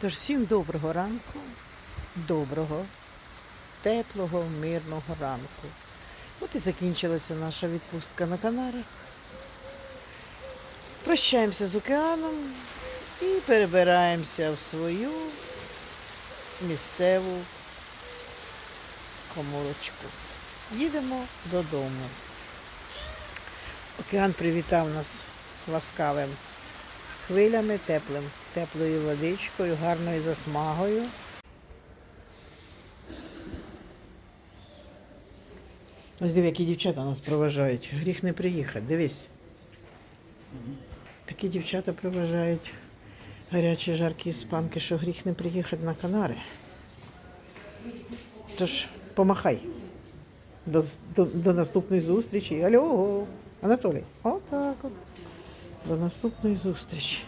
Тож всім доброго ранку, доброго, теплого, мирного ранку. От і закінчилася наша відпустка на Канарах. Прощаємося з океаном і перебираємося в свою місцеву коморочку. Їдемо додому. Океан привітав нас ласкавим хвилями теплим, теплою водичкою, гарною засмагою. Ось диви, які дівчата нас проважають. Гріх не приїхати, дивись. Такі дівчата проважають гарячі жаркі іспанки, що гріх не приїхати на Канари. Тож, помахай. До, до, до наступної зустрічі. Алло, Анатолій. Отак от. До наступної зустрічі.